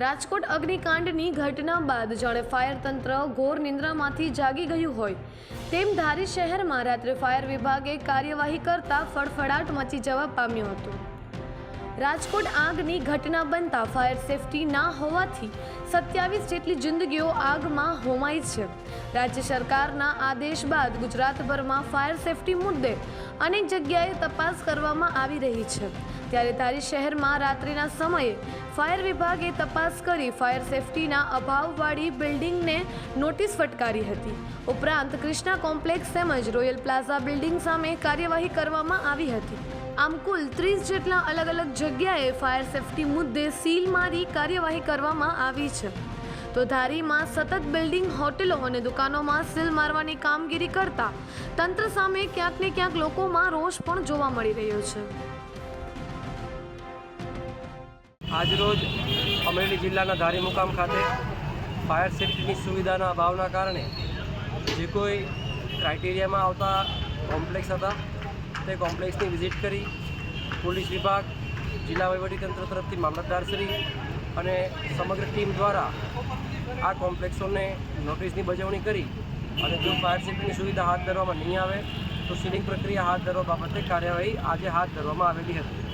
રાજકોટ અગ્નિકાંડની ઘટના બાદ જાણે ફાયર તંત્ર ઘોર નિંદ્રામાંથી જાગી ગયું હોય તેમ ધારી શહેરમાં રાત્રે ફાયર વિભાગે કાર્યવાહી કરતા ફળફડાટ મચી જવા પામ્યો હતો. રાજકોટ આગની ઘટના બનતા ફાયર સેફટી ના હોવાથી સત્યાવીસ જેટલી જિંદગીઓ આગમાં હોમાઈ છે. રાજ્ય સરકારના આદેશ બાદ ગુજરાતભરમાં ફાયર સેફટી મુદ્દે અનેક જગ્યાએ તપાસ કરવામાં આવી રહી છે. ત્યારે ધારી શહેરમાં રાત્રિના સમયે ફાયર વિભાગે તપાસ કરી ફાયર સેફટીના અભાવવાળી બિલ્ડિંગને નોટિસ ફટકારી હતી. ઉપરાંત કૃષ્ણા કોમ્પ્લેક્સ તેમજ રોયલ પ્લાઝા બિલ્ડિંગ સામે કાર્યવાહી કરવામાં આવી હતી. આમ કુલ ત્રીસ જેટલા અલગ અલગ જગ્યાએ ફાયર સેફટી મુદ્દે સીલ મારી કાર્યવાહી કરવામાં આવી છે. તો ધારીમાં સતત બિલ્ડિંગ, હોટેલો અને દુકાનોમાં સીલ મારવાની કામગીરી કરતા તંત્ર સામે ક્યાંક ને ક્યાંક લોકોમાં રોષ પણ જોવા મળી રહ્યો છે. આજરોજ અમરેલી જિલ્લાના ધારી મુકામ ખાતે ફાયર સેફ્ટીની સુવિધાના અભાવના કારણે જે કોઈ ક્રાઇટેરિયામાં આવતા કોમ્પ્લેક્સ હતા, તે કોમ્પ્લેક્સની વિઝિટ કરી પોલીસ વિભાગ જિલ્લા વહીવટીતંત્ર તરફથી મામલતદારશ્રી અને સમગ્ર ટીમ દ્વારા આ કોમ્પ્લેક્સોને નોટિસની બજવણી કરી અને જો ફાયર સેફ્ટીની સુવિધા હાથ ધરવામાં નહીં આવે, તો સીલિંગ પ્રક્રિયા હાથ ધરવા બાબતે કાર્યવાહી આજે હાથ ધરવામાં આવેલી હતી.